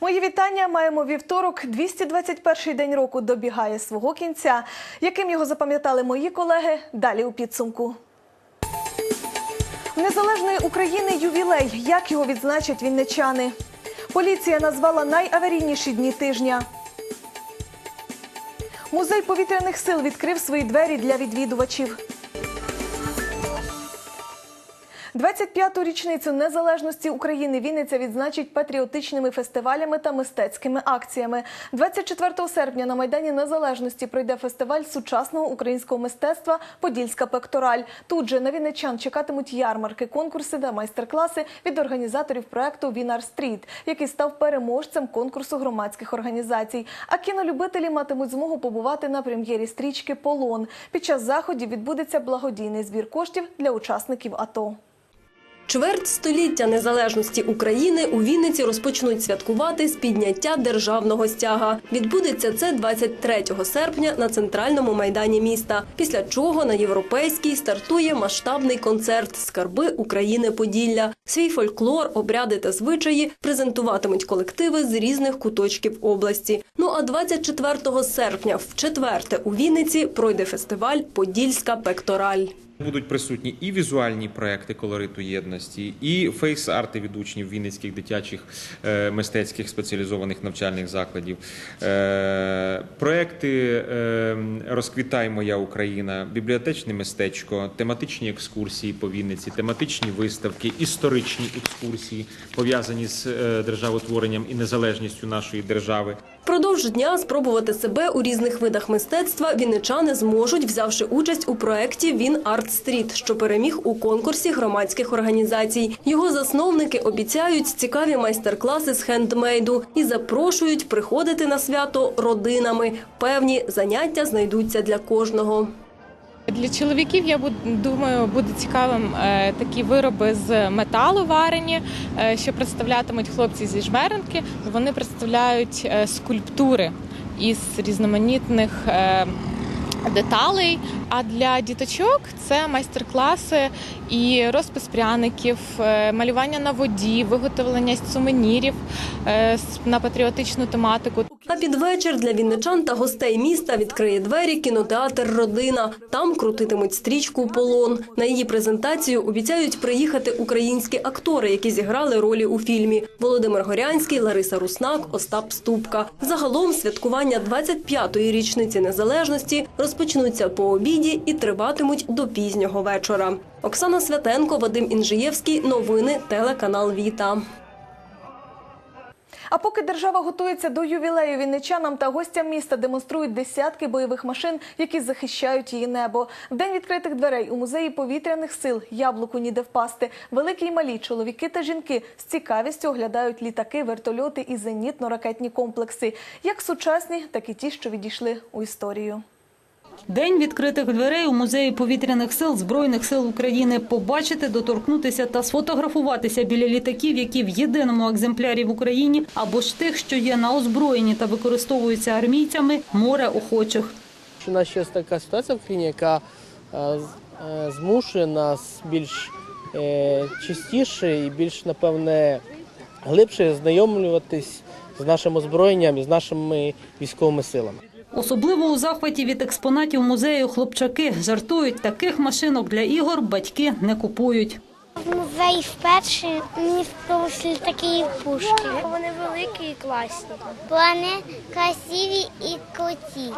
Мої вітання. Маємо вівторок. 221-й день року добігає свого кінця. Яким його запам'ятали мої колеги? Далі у підсумку. В Незалежної України ювілей. Як його відзначать вінничани? Поліція назвала найаварійніші дні тижня. Музей повітряних сил відкрив свої двері для відвідувачів. 25-ту річницю незалежності України Вінниця відзначить патріотичними фестивалями та мистецькими акціями. 24 серпня на майдані Незалежності пройде фестиваль сучасного українського мистецтва Подільська пектораль. Тут же на вінничан чекатимуть ярмарки, конкурси та майстер-класи від організаторів проекту Вінар Стріт, який став переможцем конкурсу громадських організацій. А кінолюбителі матимуть змогу побувати на прем'єрі стрічки Полон. Під час заходів відбудеться благодійний збір коштів для учасників АТО. Чверть століття незалежності України у Вінниці розпочнуть святкувати з підняття державного стяга. Відбудеться це 23 серпня на центральному майдані міста. Після чого на європейській стартує масштабний концерт Скарби України Поділля. Свій фольклор, обряди та звичаї презентуватимуть колективи з різних куточків області. Ну а 24 серпня, в четверте у Вінниці пройде фестиваль Подільська пектораль. Будуть присутні і візуальні проекти колориту єдності, і фейс-арти від учнів Вінницьких дитячих е, мистецьких спеціалізованих навчальних закладів, е, проекти е, Розквітай моя Україна, бібліотечне мистечко, тематичні екскурсії по Вінниці, тематичні виставки, історичні екскурсії, пов'язані з державотворенням і незалежністю нашої держави. Впродовж дня спробувати себе у різних видах мистецтва вінничани зможуть, взявши участь у проєкті Він Арт Стріт, що переміг у конкурсі громадських організацій. Його засновники обіцяють цікаві майстер-класи з хендмейду і запрошують приходити на свято родинами. Певні заняття знайдуться для кожного. Для чоловіків я думаю, буде цікавим е, такі вироби з металу варені, е, що представлятимуть хлопці зі жмеренки. Вони представляють е, скульптури із різноманітних деталей. А для діточок це майстер-класи і розпис пряників, малювання на воді, виготовлення сувенірів на патріотичну тематику. А під вечір для вінничан та гостей міста відкриє двері кінотеатр Родина. Там крутитимуть стрічку Полон. На її презентацію обіцяють приїхати українські актори, які зіграли ролі у фільмі: Володимир Горянський, Лариса Руснак, Остап Ступка. Загалом святкування 25-ї річниці незалежності розпочнуться по обіді і триватимуть до пізнього вечора. Оксана Святенко, Вадим Інжиєвський. Новини телеканал Віта. А поки держава готується до ювілею вінничанам та гостям міста демонструють десятки бойових машин, які захищають її небо. В день відкритих дверей у музеї повітряних сил яблуку ніде впасти. Великі й малі чоловіки та жінки з цікавістю оглядають літаки, вертольоти і зенітно-ракетні комплекси, як сучасні, так і ті, що відійшли у історію. День відкритих дверей у музеї повітряних сил Збройних сил України. Побачити, доторкнутися та сфотографуватися біля літаків, які в єдиному екземплярі в Україні, або ж тих, що є на озброєнні та використовуються армійцями, море охочих. У нас ще така ситуація в країні, яка е, е, змушує нас більш е, частіше і більш, напевне, глибше знайомлюватись з нашим озброєнням і з нашими військовими силами. Особливо у захваті від експонатів музею хлопчаки жартують, таких машинок для ігор батьки не купують. В музеї вперше мені сподобалися такі пушки. Вони великі і класні. Вони красиві і круті.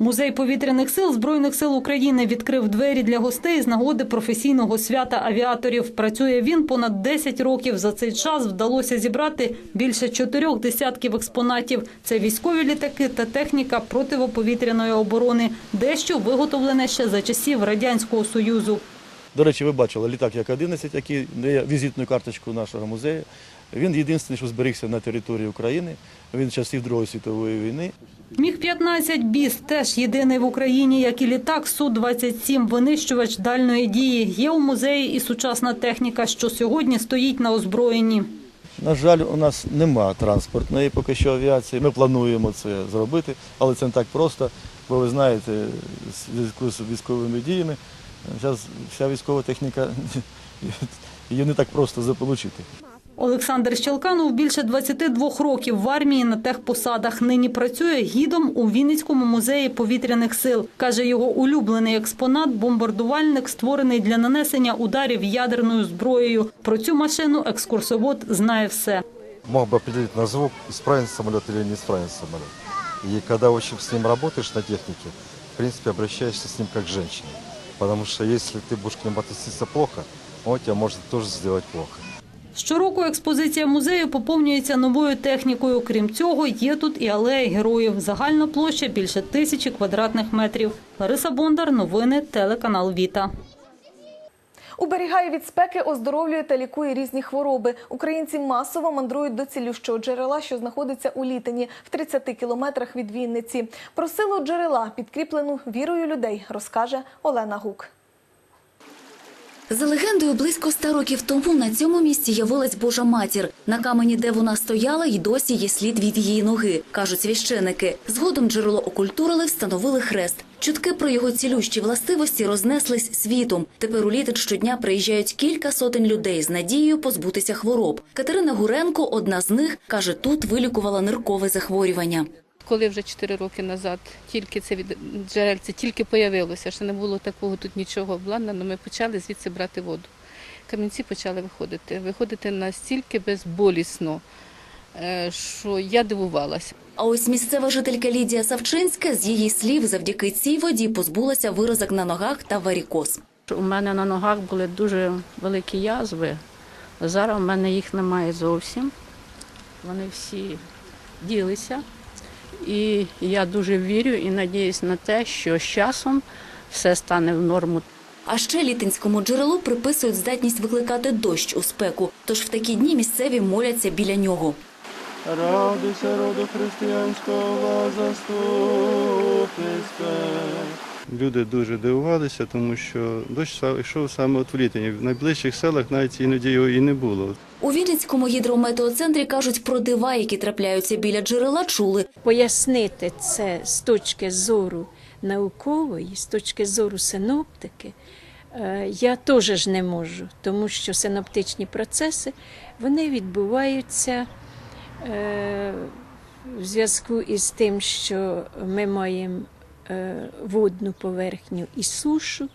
Музей повітряних сил Збройних сил України відкрив двері для гостей з нагоди професійного свята авіаторів. Працює він понад 10 років. За цей час вдалося зібрати більше чотирьох десятків експонатів. Це військові літаки та техніка противоповітряної оборони. Дещо виготовлене ще за часів радянського союзу. До речі, ви бачили літак Як-11, який є візитною карточкою нашого музею. Він єдиний, що зберігся на території України. Він часів Другої світової війни. Міг 15 біс теж єдиний в Україні, як і літак Су-27, винищувач дальної дії. Є у музеї і сучасна техніка, що сьогодні стоїть на озброєнні. На жаль, у нас нема транспортної поки що авіації. Ми плануємо це зробити, але це не так просто, бо ви знаєте, з військовими діями зараз вся військова техніка її не так просто заполучити. Олександр Щелканов більше 22 років в армії на техпосадах. Нині працює гідом у Вінницькому музеї повітряних сил. Каже, його улюблений експонат – бомбардувальник, створений для нанесення ударів ядерною зброєю. Про цю машину екскурсовод знає все. мог бы определить на звук, исправен самолет или не исправен самолет. И когда очень с ним работаешь на технике, в принципе, обращаешься с ним с женщиной. Потому что если ты будешь к нему относиться плохо, он тебя может тоже сделать плохо. Щороку експозиція музею поповнюється новою технікою. Крім цього, є тут і алея героїв. Загальна площа більше тисячі квадратних метрів. Лариса Бондар, новини, телеканал Віта. Уберігає від спеки, оздоровлює та лікує різні хвороби. Українці масово мандрують до цілющого джерела, що знаходиться у Літині, в 30 кілометрах від Вінниці. Про силу джерела, підкріплену вірою людей, розкаже Олена Гук. За легендою, близько ста років тому на цьому місці явилась Божа матір. На камені, де вона стояла, й досі є слід від її ноги, кажуть священики. Згодом джерело окультурили, встановили хрест. Чутки про його цілющі властивості рознеслись світом. Тепер у Літин щодня приїжджають кілька сотень людей з надією позбутися хвороб. Катерина Гуренко, одна з них, каже, тут вилікувала ниркове захворювання. Коли вже 4 роки назад тільки це від джерельце тільки появилося, ще не було такого тут нічого обладнано, ми почали звідси брати воду. Камінці почали виходити. Виходити настільки безболісно, е, що я дивувалася. А ось місцева жителька Лідія Савчинська з її слів завдяки цій воді позбулася виразок на ногах та варікоз. У мене на ногах були дуже великі язви. Зараз у мене їх немає зовсім. Вони всі ділися. І я дуже вірю і надіюсь на те, що з часом все стане в норму. А ще літинському джерелу приписують здатність викликати дощ у спеку. Тож в такі дні місцеві моляться біля нього. Радуйся, роду християнського, заступи Люди дуже дивувалися, тому що дощ са- йшов саме от в літині. В найближчих селах навіть іноді його і не було. У Вінницькому гідрометеоцентрі кажуть про дива, які трапляються біля джерела, чули. Пояснити це з точки зору наукової, з точки зору синоптики, е, я теж ж не можу, тому що синоптичні процеси вони відбуваються е, в зв'язку із тим, що ми маємо е, водну поверхню і сушу.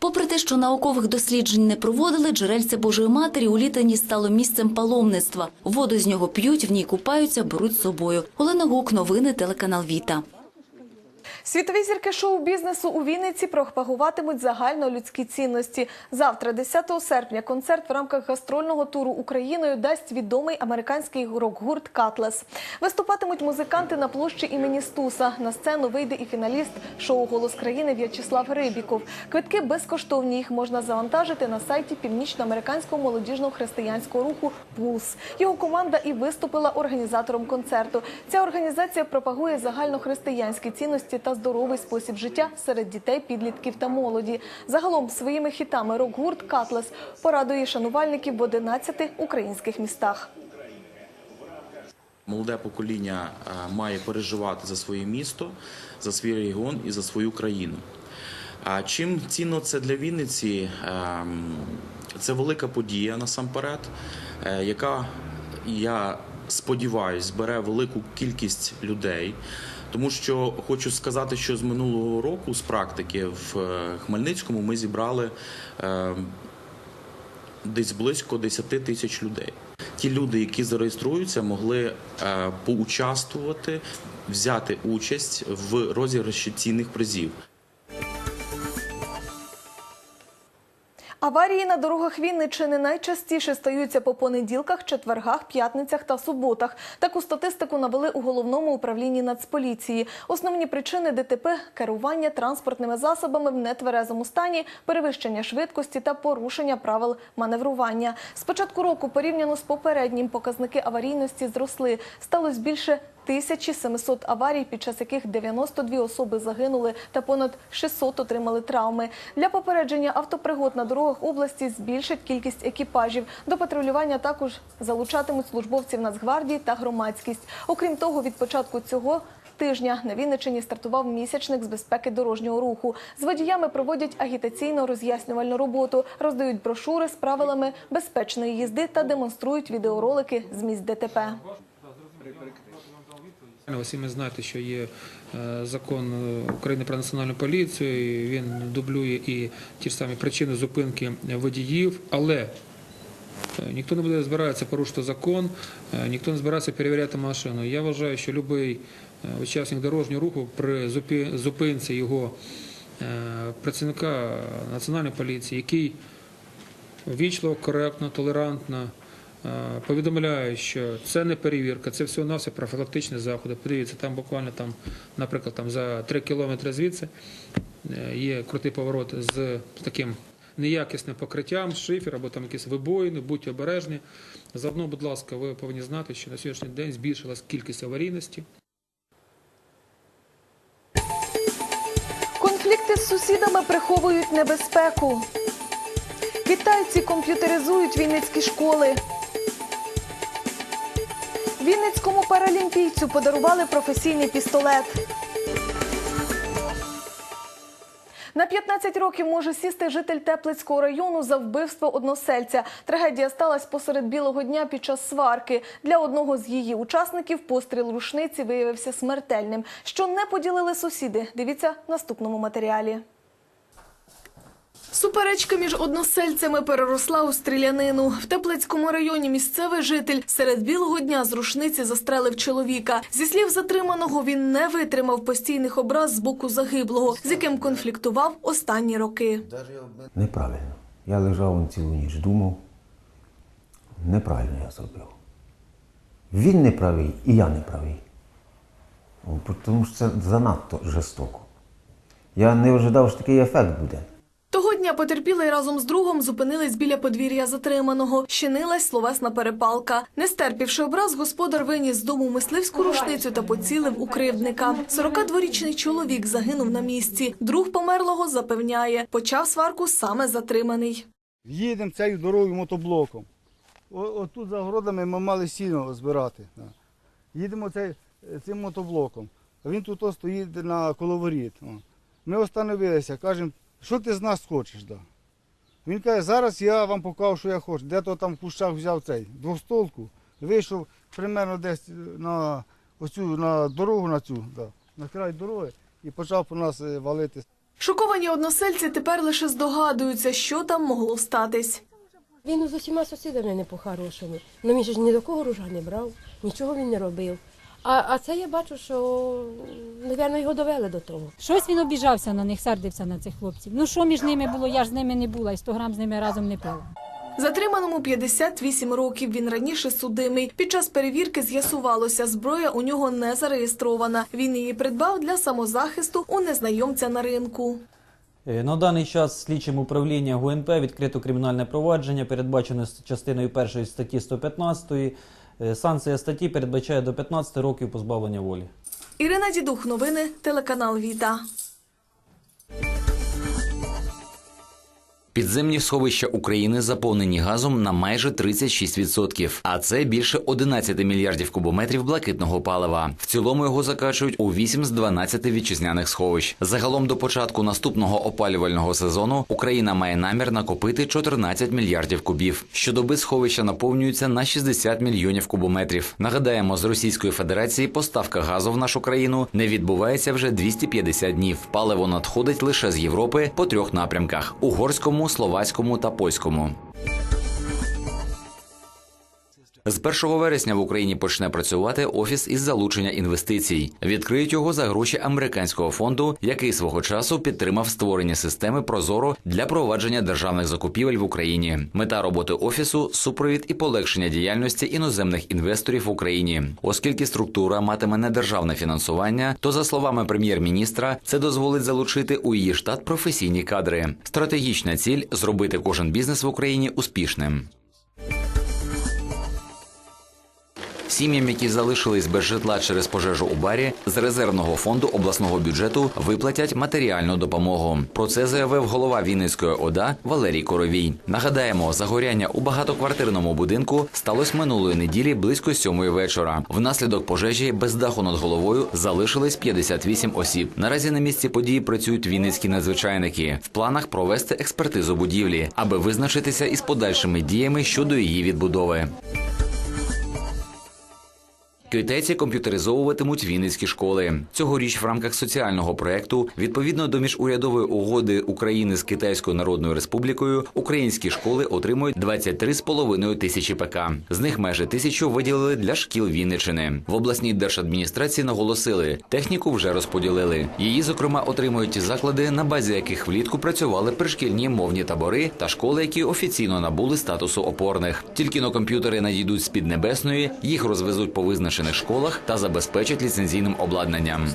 Попри те, що наукових досліджень не проводили, джерельце Божої Матері у літині стало місцем паломництва. Воду з нього п'ють, в ній купаються, беруть з собою. Олена Гук, новини, телеканал Віта. Світові зірки шоу-бізнесу у Вінниці пропагуватимуть загальнолюдські цінності. Завтра, 10 серпня, концерт в рамках гастрольного туру Україною дасть відомий американський рок-гурт Катлес. Виступатимуть музиканти на площі імені Стуса. На сцену вийде і фіналіст шоу Голос країни В'ячеслав Рибіков. Квитки безкоштовні. Їх можна завантажити на сайті північноамериканського молодіжного християнського руху Пулс. Його команда і виступила організатором концерту. Ця організація пропагує загальнохристиянські цінності та здоровий спосіб життя серед дітей, підлітків та молоді. Загалом своїми хітами рок-гурт Катлес порадує шанувальників в 11 українських містах. Молоде покоління е, має переживати за своє місто, за свій регіон і за свою країну. А чим цінно це для Вінниці? Ем, Це велика подія насамперед, е, яка я сподіваюся збере велику кількість людей. Тому що хочу сказати, що з минулого року з практики в е, Хмельницькому ми зібрали ем, десь близько 10 тисяч людей. Ті люди, які зареєструються, могли е, поучаствувати, взяти участь в розіграші цінних призів. Аварії на дорогах Вінниччини найчастіше стаються по понеділках, четвергах, п'ятницях та суботах. Таку статистику навели у головному управлінні Нацполіції. Основні причини ДТП – керування транспортними засобами в нетверезому стані, перевищення швидкості та порушення правил маневрування. З початку року порівняно з попереднім показники аварійності зросли. Сталося більше 1700 аварій, під час яких 92 особи загинули та понад 600 отримали травми. Для попередження автопригод на дорогах області збільшать кількість екіпажів. До патрулювання також залучатимуть службовців Нацгвардії та громадськість. Окрім того, від початку цього тижня на Вінниччині стартував місячник з безпеки дорожнього руху. З водіями проводять агітаційно-роз'яснювальну роботу, роздають брошури з правилами безпечної їзди та демонструють відеоролики з місць ДТП. Усі ми знаєте, що є е, закон е, України про національну поліцію, і він дублює і ті ж самі причини зупинки водіїв, але е, ніхто не буде збиратися порушити закон, е, ніхто не збирається перевіряти машину. Я вважаю, що будь-який учасник дорожнього руху при зупинці його е, працівника національної поліції, який вічливо, коректно, толерантно повідомляє, що це не перевірка, це всього навсього профілактичні заходи. Подивіться, там буквально там, наприклад, там за 3 кілометри звідси е, є крутий поворот з таким неякісним покриттям, шифер або там якісь вибоїни, будьте обережні. Заодно, будь ласка, ви повинні знати, що на сьогоднішній день збільшилась кількість аварійності. Конфлікти з сусідами приховують небезпеку. Китайці комп'ютеризують вінницькі школи. Вінницькому паралімпійцю подарували професійний пістолет. На 15 років може сісти житель Теплицького району за вбивство односельця. Трагедія сталася посеред білого дня під час сварки. Для одного з її учасників постріл рушниці виявився смертельним. Що не поділили сусіди? Дивіться в наступному матеріалі. Суперечка між односельцями переросла у стрілянину. В Теплицькому районі місцевий житель серед білого дня з рушниці застрелив чоловіка. Зі слів затриманого, він не витримав постійних образ з боку загиблого, з яким конфліктував останні роки. Неправильно. Я лежав цілу ніч, думав. Неправильно я зробив. Він не правий і я не правий. Тому що це занадто жорстоко. Я не ожидав, що такий ефект буде. Того дня потерпілий разом з другом зупинились біля подвір'я затриманого. Щинилась словесна перепалка. Не стерпівши образ, господар виніс з дому мисливську рушницю та поцілив у кривдника. 42-річний чоловік загинув на місці. Друг померлого запевняє, почав сварку саме затриманий. Їдемо цією дорогою мотоблоком. Отут за городами ми мали сіно збирати. Їдемо цим мотоблоком. А він тут стоїть на коловоріт. Ми остановилися, кажемо, що ти з нас хочеш? Да? Він каже, зараз я вам покажу, що я хочу. Де то там в кущах взяв цей двостолку, вийшов примерно десь на оцю на дорогу на цю, да, на край дороги і почав по нас е, валити. Шоковані односельці тепер лише здогадуються, що там могло статись. Він з усіма сусідами не по-хорошому. Ну він ж ні до кого ружа не брав, нічого він не робив. А, а це я бачу, що, напевно, його довели до того. Щось він обіжався на них, сердився на цих хлопців. Ну що між ними було? Я ж з ними не була і 100 грам з ними разом не пила. Затриманому 58 років. Він раніше судимий. Під час перевірки з'ясувалося, зброя у нього не зареєстрована. Він її придбав для самозахисту у незнайомця на ринку. Е, На даний час слідчим управління ГУНП відкрито кримінальне провадження, передбачене з частиною першої статті 115. Е, Санкція статті передбачає до 15 років позбавлення волі. Ірина Дідух, новини, телеканал Віта. Підземні сховища України заповнені газом на майже 36%, а це більше 11 мільярдів кубометрів блакитного палива. В цілому його закачують у 8 з 12 вітчизняних сховищ. Загалом до початку наступного опалювального сезону Україна має намір накопити 14 мільярдів кубів. Щодоби сховища наповнюються на 60 мільйонів кубометрів. Нагадаємо, з Російської Федерації поставка газу в нашу країну не відбувається вже 250 днів. Паливо надходить лише з Європи по трьох напрямках: угорському, словацькому та польському. З 1 вересня в Україні почне працювати офіс із залучення інвестицій. Відкриють його за гроші американського фонду, який свого часу підтримав створення системи Прозоро для провадження державних закупівель в Україні. Мета роботи офісу супровід і полегшення діяльності іноземних інвесторів в Україні. Оскільки структура матиме недержавне фінансування, то за словами прем'єр-міністра, це дозволить залучити у її штат професійні кадри. Стратегічна ціль зробити кожен бізнес в Україні успішним. Сім'ям, які залишились без житла через пожежу у барі, з резервного фонду обласного бюджету виплатять матеріальну допомогу. Про це заявив голова Вінницької ОДА Валерій Коровій. Нагадаємо, загоряння у багатоквартирному будинку сталося минулої неділі близько сьомої вечора. Внаслідок пожежі без даху над головою залишились 58 осіб. Наразі на місці події працюють вінницькі надзвичайники. В планах провести експертизу будівлі, аби визначитися із подальшими діями щодо її відбудови. Китайці комп'ютеризовуватимуть вінницькі школи. Цьогоріч в рамках соціального проекту, відповідно до міжурядової угоди України з Китайською Народною Республікою, українські школи отримують 23,5 тисячі ПК. З них майже тисячу виділили для шкіл Вінничини. В обласній держадміністрації наголосили, техніку вже розподілили. Її, зокрема, отримують заклади, на базі яких влітку працювали пришкільні мовні табори та школи, які офіційно набули статусу опорних. Тільки но комп'ютери надійдуть з під небесної, їх розвезуть по визначених школах та забезпечать ліцензійним обладнанням.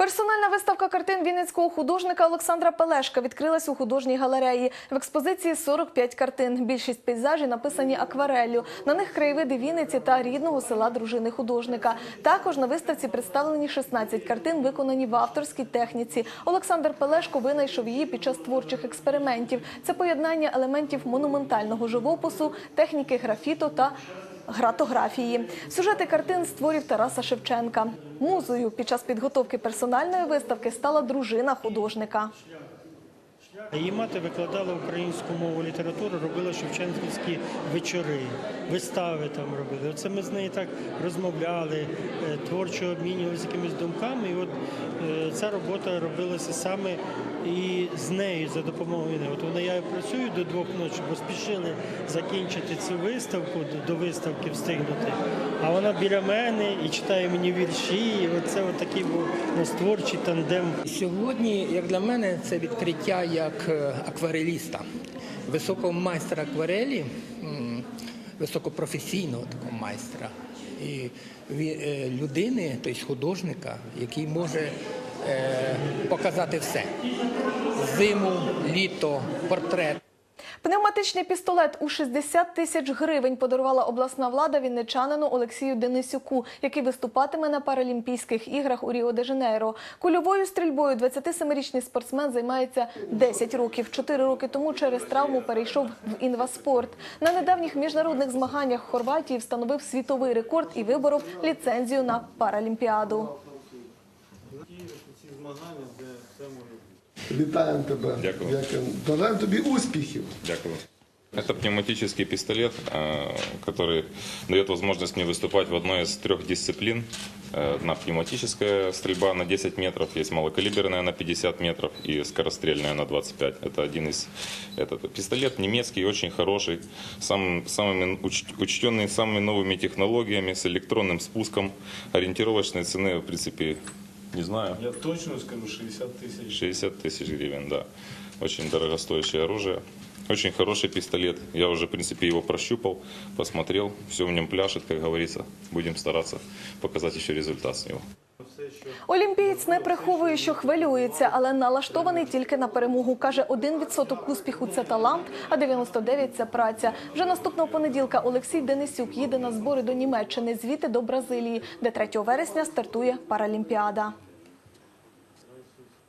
Персональна виставка картин вінницького художника Олександра Пелешка відкрилась у художній галереї. В експозиції 45 картин. Більшість пейзажів написані аквареллю. На них краєвиди Вінниці та рідного села дружини художника. Також на виставці представлені 16 картин, виконані в авторській техніці. Олександр Пелешко винайшов її під час творчих експериментів. Це поєднання елементів монументального живопису, техніки графіту та гратографії. Сюжети картин створів Тараса Шевченка. Музою під час підготовки персональної виставки стала дружина художника. Її мати викладала українську мову літературу, робила шевченківські вечори, вистави там робили. Оце ми з нею так розмовляли, е, творчо обмінювалися якимись думками. І от е, ця робота робилася саме і з нею за допомогою неї. От вона я працюю до двох ночі, бо спішили закінчити цю виставку, до- виставки встигнути. А вона біля мене і читає мені вірші. І от такий був творчий тандем. Сьогодні, як для мене, це відкриття як е, аквареліста, високого майстра акварелі, високопрофесійного такого майстра. І е, людини, тобто художника, який може показати все: зиму, літо, портрет. Пневматичний пістолет у 60 тисяч гривень подарувала обласна влада вінничанину Олексію Денисюку, який виступатиме на Паралімпійських іграх у Ріо-де-Жанейро. Кульовою стрільбою 27-річний спортсмен займається 10 років. Чотири роки тому через травму перейшов в інваспорт. На недавніх міжнародних змаганнях Хорватії встановив світовий рекорд і виборов ліцензію на Паралімпіаду Вітаємо тебе. Дякую. Дякую. Бажаємо тобі успіхів. Дякую. Это пневматический пистолет, э, который дает возможность мне выступать в одной из трех дисциплин. Э, Одна пневматическая стрельба на 10 метров, есть малокалиберная на 50 метров и скорострельная на 25. Это один из... Этот пистолет немецкий, очень хороший, сам, самыми, уч- учтенный самыми новыми технологиями, с электронным спуском. Ориентировочной цены, в принципе, не знаю. Я точно скажу 60 тысяч. 60 тысяч гривен, да. Очень дорогостоящее оружие. Очень хороший пистолет. Я уже, в принципе, его прощупал, посмотрел. Все в нем пляшет, как говорится. Будем стараться показать еще результат с него. Олімпієць не приховує, що хвилюється, але налаштований тільки на перемогу. Каже, 1% успіху це талант, а 99% – це праця. Вже наступного понеділка Олексій Денисюк їде на збори до Німеччини, звідти до Бразилії, де 3 вересня стартує Паралімпіада.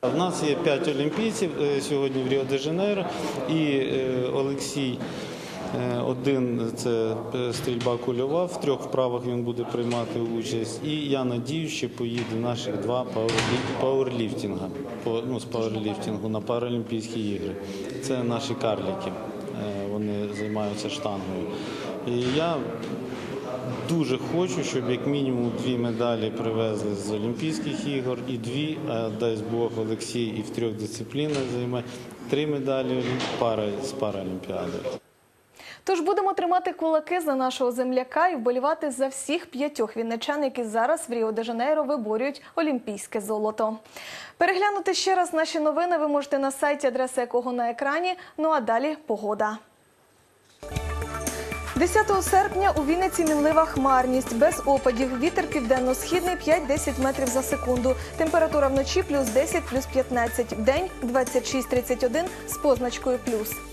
У нас є п'ять олімпійців е, сьогодні в Ріо-де-Жанейро і е, Олексій. Е, Один це е, стрільба кульова, в трьох вправах він буде приймати участь. І я надію, що поїде наших два пауерлі- пауерліфтинга по ну, з пауерліфтингу на Паралімпійські ігри. Це наші карліки. Е, Вони займаються штангою. І я Дуже хочу, щоб як мінімум дві медалі привезли з Олімпійських ігор і дві, дасть Бог Олексій і в трьох дисциплінах займе три медалі пара з Паралімпіади. Тож будемо тримати кулаки за нашого земляка і вболівати за всіх п'ятьох вінничан, які зараз в Ріо-де-Жанейро виборюють олімпійське золото. Переглянути ще раз наші новини ви можете на сайті, адреса якого на екрані. Ну а далі погода. 10 серпня у Вінниці мінлива хмарність, без опадів. Вітер південно-східний 5-10 метрів за секунду. Температура вночі плюс 10, плюс 15. Вдень 26-31 з позначкою плюс.